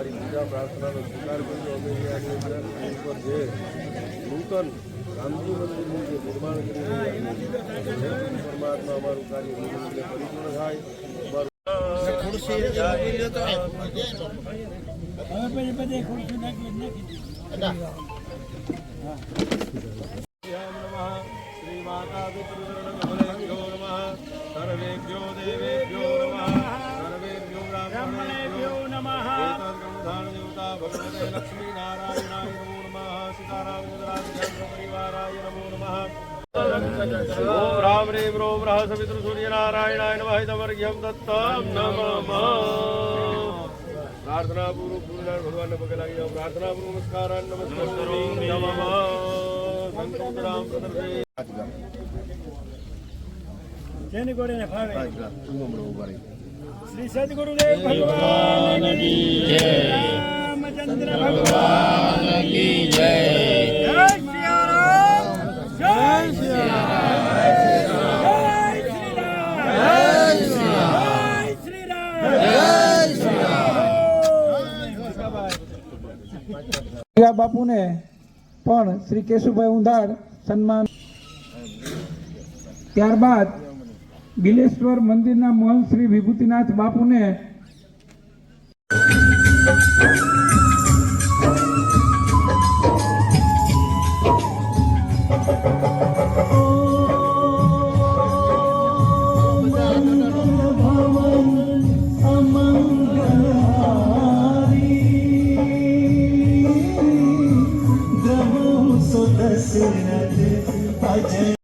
અમારી પૂજા પ્રાર્થનાનો સ્વીકાર કર્યો. અમે આની અંદર ઉપર જે નૂતન રામજી મંદિરનું જે નિર્માણ કર્યું પરમાત્મા અમારું કાર્ય પરિપૂર્ણ થાય. અમારું ભગવતે લક્ષ્મી નારાયણાય નમો નમઃ સીતારામ ચંદ્રાભિષેક પરિવારાય નમો નમઃ ઓમ રામ રેમ રોમ રહ સવિતૃ સૂર્યનારાયણાય નમઃ તમર્ઘ્યમ દત્તમ નમઃ પ્રાર્થના પૂર્વક ગુરુનાથ ભગવાનને પગે લાગી જાઓ પ્રાર્થના પૂર્વક નમસ્કારાન નમસ્કારામી નમઃ સંકુંતરામ પ્રદર્શે જેની ગોળીને ફાવે શ્રી સદગુરુદેવ ભગવાન જય ભગવાન કી જય જય શ્રી બાપુને પણ શ્રી કેશુભાઈ ઉંધાડ સન્માન. ત્યારબાદ બિલેશ્વર મંદિરના મહંત શ્રી વિભૂતિનાથ બાપુને सुनत अजय